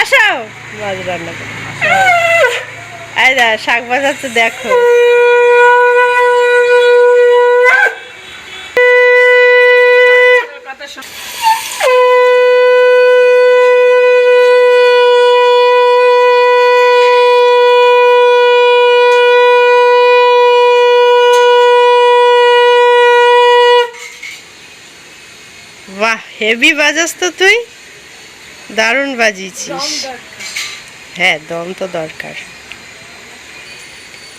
আসো। মাছ রান্না করো। আয় শাক বাজাচ্ছে দেখো। হেভি বাজাস তো তুই? দারুণ বাজিয়েছিস। হ্যাঁ দম তো দরকার।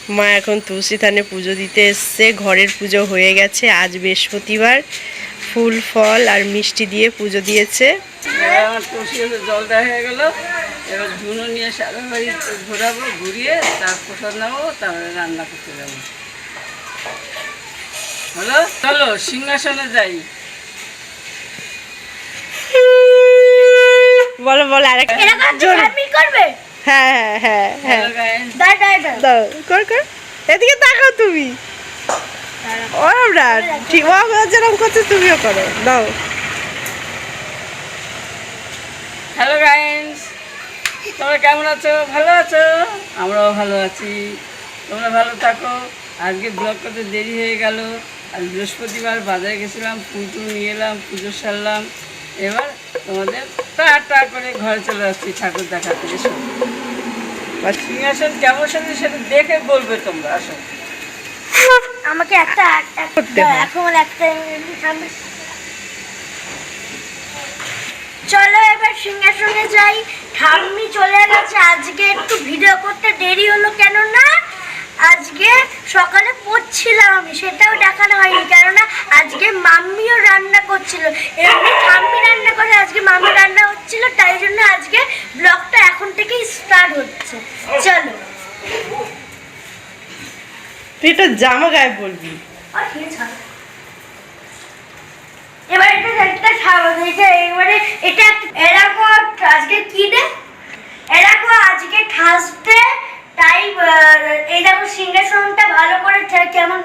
মা এখন তুলসী থানে পুজো দিতে এসছে ঘরের পুজো হয়ে গেছে আজ বৃহস্পতিবার। ফুল ফল আর মিষ্টি দিয়ে পুজো দিয়েছে। গাছে জল দেওয়া হয়ে গেল। এবার ধুনো নিয়ে সারা বাড়ি ঘোরাবো ঘুরিয়ে তার প্রসাদ নেব তারপরে রান্না করতে যাব। হলো? চলো সিংহাসনে যাই। বলো বলো আরেক জোরে। করবে হ্যাঁ হ্যাঁ হ্যাঁ হ্যাঁ। দাঁড়া দাঁড়া দাঁড়া দাও কর কর। এদিকে তাকাও তুমি। ওরম না ঠিক ও যেরকম করছে তুমিও করো। দাও। হ্যালো গাইস তোমরা কেমন আছো? ভালো আছো? আমরাও ভালো আছি। তোমরা ভালো থাকো। আজকে ব্লগ করতে দেরি হয়ে গেল। আজ বৃহস্পতিবার বাজারে গেছিলাম পুজো নিয়ে এলাম পুজো সারলাম। এবার তোমাদের টাটা করে ঘরে চলে যাচ্ছি ঠাকুর দেখাতে এসো আর সিংহাসন কেমন সাথে সেটা দেখে বলবে তোমরা আসো। আমাকে একটা এখন একটা চলো এবার সিংহাসনে যাই। ঠাম্মি চলে গেছে আজকে একটু ভিডিও করতে দেরি হলো কেন না আজকে সকালে পড়ছিলাম আমি সেটাও দেখানো হয়নি কেননা আজকে মাম্মিও রান্না করছিল। এমনি ঠাম্মি রান্না করে আজকে মাম্মি রান্না হচ্ছিল তাই জন্য আজকে ব্লগটা এখন থেকেই স্টার্ট হচ্ছে। চলো। তুই এটা জামা গায়ে বলবি। এবার এটা একটা ছাড়ো এটা এবারে এটা এরকম আজকে কি দে এরকম আজকে থার্সডে তাই আহ, এই দেখো সিংহাসনটা ভালো করে ঠে- কেমন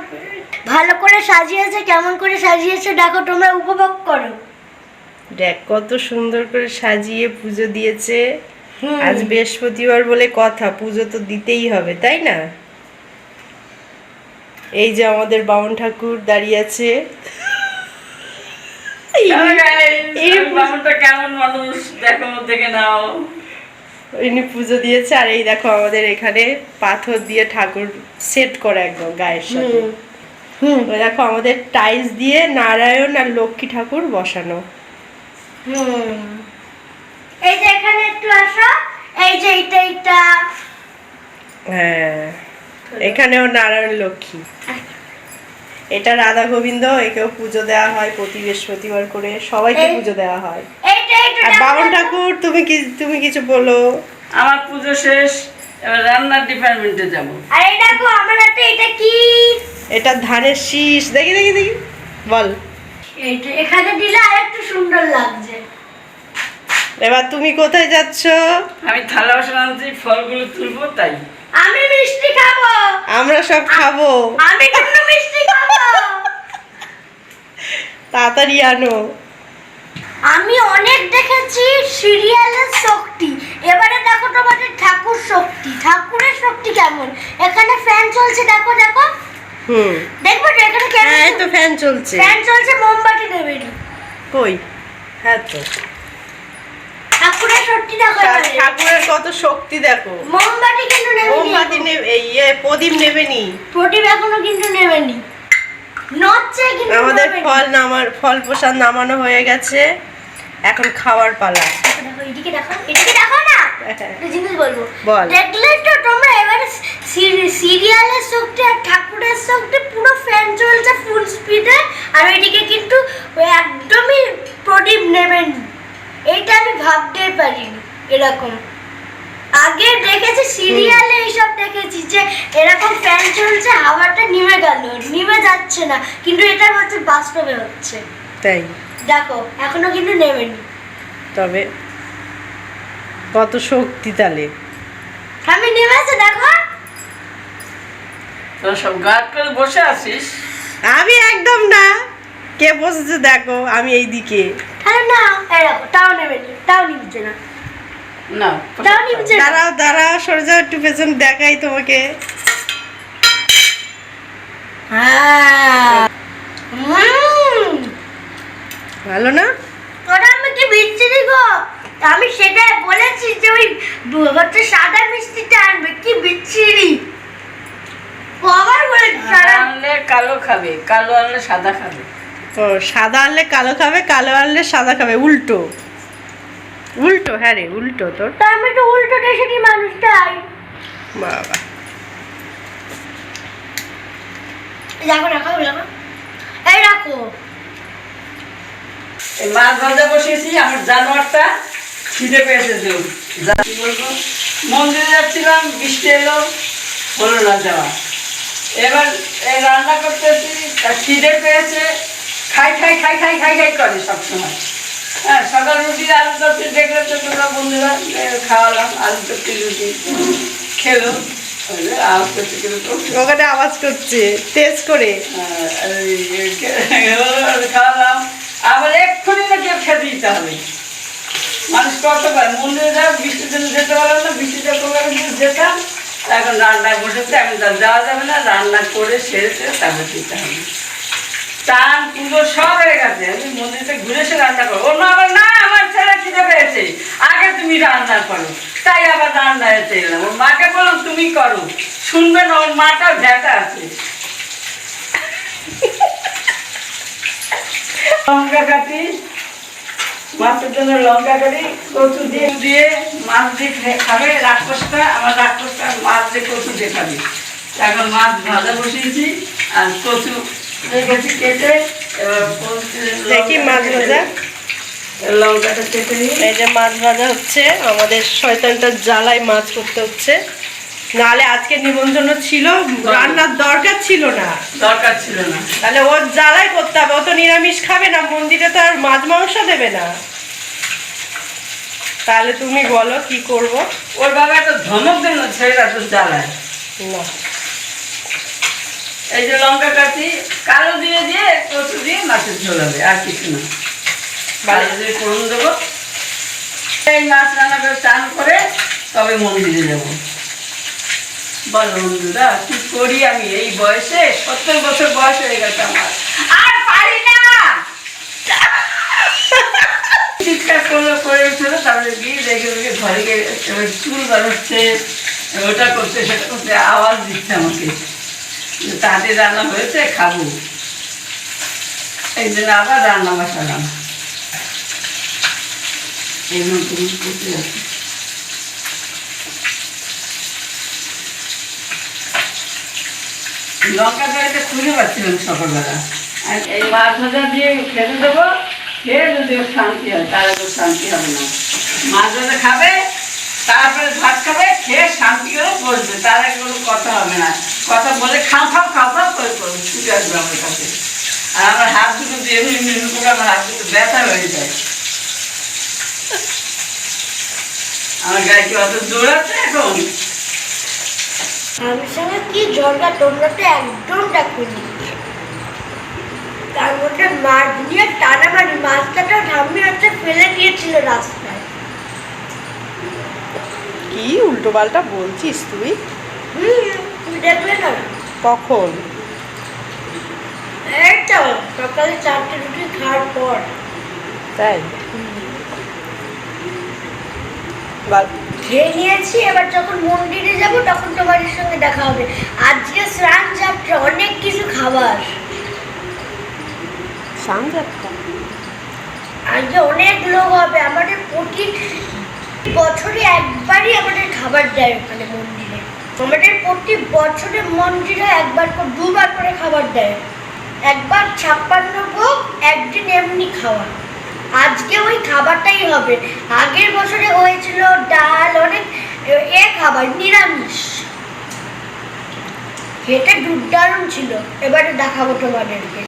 ভালো করে সাজিয়েছে কেমন করে সাজিয়েছে দেখো তোমরা উপভোগ করো। দেখ কত সুন্দর করে সাজিয়ে পুজো দিয়েছে। আজ বৃহস্পতিবার বলে কথা পুজো তো দিতেই হবে তাই না? এই যে আমাদের বামন ঠাকুর দাঁড়িয়ে আছে। Hello guys, এই আমি বামুনটা কেমন মানুষ? দেখো দেখে নাও। ইনি পুজো দিয়েছে আর এই দেখো আমাদের এখানে পাথর দিয়ে ঠাকুর সেট করা একদম গায়ের সাথে। দেখো আমাদের টাইলস দিয়ে নারায়ণ আর লক্ষ্মী ঠাকুর বসানো। হুম। এই যে এখানে একটু আসো। এই যে এইটা এইটা। হ্যাঁ এখানেও নারায়ণ লক্ষ্মী। এটা রাধা গোবিন্দ একেও পুজো দেওয়া হয় প্রতি বৃহস্পতিবার করে। সবাইকে পুজো দেওয়া হয়। আর বামন ঠাকুর তুমি কি তুমি কিছু বলো? আমার পুজো শেষ এবার রান্নার ডিপার্টমেন্টে যাব। আর দেখো আমার হাতে এটা কি? এটা ধানের শীষ। দেখি দেখি দেখি। বল। এখানে দিলে আর একটু সুন্দর লাগছে। এবার তুমি কোথায় যাচ্ছ? আমি থালা বাসন আনছি ফলগুলো তুলবো তাই। আমি মিষ্টি খাব। আমরা সব খাব। আমি কিন্তু মিষ্টি খাব। তাড়াতাড়ি আনো। আমি অনেক দেখেছি সিরিয়ালের শক্তি। এবারে দেখো তোমাদের ঠাকুর শক্তি। ঠাকুরের শক্তি কেমন? এখানে ফ্যান চলছে দেখো দেখো। হুম। দেখব এখানে কেমন হ্যাঁ এই তো ফ্যান চলছে। ফ্যান চলছে মোমবাতি দেবেনি কই? হ্যাঁ তো। ঠাকুরের শক্তি দেখো ঠাকুরের কত শক্তি দেখো। মোমবাতি কিন্তু মোমবাতি নেবে এই ইয়ে প্রদীপ নেবেনি। প্রদীপ এখনও কিন্তু নেবেনি। নচ্ছে কিন্তু আমাদের ফল নামার ফল প্রসাদ নামানো হয়ে গেছে। এখন খাওয়ার পালা। এদিকে দেখো এদিকে দেখো না? একটা জিনিস বলব। বল। দেখলে তো তোমরা এবারে সিরিয়ালের শক্তি আর ঠাকুরের শক্তি পুরো ফ্যান চলছে ফুল স্পিডে আর ওইদিকে কিন্তু একদমই প্রদীপ নেবেন। এইটা আমি ভাবতেই পারিনি এরকম। আগে দেখেছি সিরিয়ালে এইসব দেখেছি যে এরকম ফ্যান চলছে হাওয়াটা নিমে গেল নিমে যাচ্ছে না। কিন্তু এটা হচ্ছে বাস্তবে হচ্ছে। তাই। দেখো এখনও কিন্তু নেবেনি তবে কত শক্তি তালে। আমি নেমেছে দেখো। তোরা সব গার্ড করে বসে আছিস? আমি একদম না। কে বসেছে দেখো আমি এই দিকে তাহলে না এই দেখো তাও নেবে নি, তাও নিচ্ছে না। না তাও নিচ্ছে দাঁড়াও দাঁড়াও সরে যাও একটু পেছন দেখাই তোমাকে। হ্যাঁ। ভালো না? ওটা আমি কি বিচ্ছিরি গো। আমি সেটাই বলেছি যে ওই হচ্ছে সাদা মিষ্টিটা আনবে। কি বিচ্ছিরি। ও আবার বলে সাদা আনলে কালো খাবে কালো আনলে সাদা খাবে। ও সাদা আনলে কালো খাবে কালো আনলে সাদা খাবে উল্টো। উল্টো হ্যাঁ রে উল্টো তোর। তা আমি তো উল্টো দেশেরই মানুষটাই বাবা। দেখো রাখো রাখো। এই রাখো। মাছ ভাজা বসিয়েছি আমার জানোয়ারটা খিদে পেয়েছে তো কি বলব? মন্দিরে যাচ্ছিলাম বৃষ্টি এলো হলো না যাওয়া। এবার এই রান্না করতেছি তার খিদে পেয়েছে খাই খাই খাই খাই খাই খাই করে সবসময়। হ্যাঁ সকাল রুটি আলু চচ্চড়ি দেখলে তো তোমরা বন্ধুরা খাওয়ালাম আলু চচ্চড়ি রুটি খেলো তো। ওখানে আওয়াজ করছে তেজ করে। খাওয়ালাম। আবার এক্ষুনি না কেউ খেতে দিতে হবে। মানুষ কত পায়। মন্দিরে যাও বৃষ্টির জন্য যেতে পারলাম না প্রোগ্রামে কিন্তু যেতাম এখন রান্নায় বসেছে এখন তার যাওয়া যাবে না, রান্না করে সেরেছে তারপরে দিতে হবে। চান, পুজো সব হয়ে গেছে। আমি মন্দিরতে ঘুরে এসে রান্না করব। অন্য আবার না, আমার ছেলে খিদে পেয়েছে। আগে তুমি রান্না করো। তাই আবার রান্না এসে এলাম ওর মাকে বললাম, তুমি করো। শুনবে না, ওর মাটা ভ্যাটা আছে। লঙ্কা কাটি মাছের জন্য লঙ্কা কাটি কচু দিয়ে দিয়ে মাছ দিয়ে খাবে রাক্ষসটা আমার রাক্ষসটা মাছ দিয়ে কচু দিয়ে খাবে। এখন মাছ ভাজা বসিয়েছি আর কচু রেখেছি কেটে দেখি মাছ ভাজা। লঙ্কাটা কেটে নিই। এই যে মাছ ভাজা হচ্ছে আমাদের শয়তানটা জ্বালায় মাছ করতে হচ্ছে। নাহলে আজকে নিমন্ত্রণ ছিল রান্নার দরকার ছিল না। দরকার ছিল না। তাহলে ওর জ্বালাই করতে হবে ও তো নিরামিষ খাবে না মন্দিরে তো আর মাছ মাংস দেবে না। তাহলে তুমি বলো কি করব? ওর বাবা একটা ধমক দিল ছেলেটা তো জ্বালায়। না। এই যে লঙ্কা কাটি কালো দিয়ে দিয়ে কচু দিয়ে মাছের ঝোল হবে আর কিছু না। কালো দিয়ে ফোড়ন দেবো। এই মাছ রান্না করে চান করে তবে মন্দিরে যাব। বলো বন্ধুরা, কি করি আমি? এই বয়সে সত্তর বছর বয়স হয়ে গেছে আমার। আর পারি না! চিৎকার করল, করে উঠছিল তারপরে গিয়ে দেখে দেখে ঘরে গিয়ে চুল বাড়ছে ওটা করছে, সেটা করছে, আওয়াজ দিচ্ছে আমাকে। তাড়াতাড়ি রান্না হয়েছে, খাব। এই জন্য আবার রান্না বসালাম। এই নতুন করতে যাচ্ছি। লঙ্কা তরকারিটা খুঁজে পাচ্ছিলাম সকালবেলা। আর এই মাছ ভাজা দিয়ে খেতে দেবো, খেয়ে যদি শান্তি হয় তার তো শান্তি হবে না। মাছ ভাজা খাবে, তারপরে ভাত খাবে, খেয়ে শান্তি করে বসবে, তার আগে কোনো কথা হবে না। কথা বলে খাও খাও খাও খাও, করে করবে ছুটে আসবে আমার কাছে। আর আমার হাত দুটো দিয়ে আমার হাত দুটো ব্যথা হয়ে যায়। আমার গায়ে কি অত দৌড়াচ্ছে এখন? আমার সঙ্গে কি ঝগড়া? তোমরা তো একদম ডাকুনি তার মধ্যে মাছ নিয়ে টানামানি মাছটাটা ঠাম্মি হচ্ছে ফেলে দিয়েছিল রাস্তায়। কি উল্টো পাল্টা বলছিস তুই? হুম তুমি দেখলে না? কখন? এই সকালে চারটে রুটি খাওয়ার পর। তাই? খেয়ে নিয়েছি এবার যখন মন্দিরে যাব তখন তোমাদের সঙ্গে দেখা হবে। আজকে স্নান যাত্রা অনেক কিছু খাবার। সামযাত্রা আজকে অনেক লোক হবে আমাদের প্রতি বছরে একবারই আমাদের খাবার দেয় ওখানে মন্দিরে। আমাদের প্রতি বছরে মন্দিরে একবার করে দুবার করে খাবার দেয়। একবার ছাপ্পান্ন ভোগ একদিন এমনি খাওয়া। আজকে ওই খাবারটাই হবে। আগের বছরে হয়েছিল ডাল, অনেক, এ খাবার, নিরামিষ। খেতে দুর্দারুণ ছিল। এবারে দেখাবো তোমাদেরকে।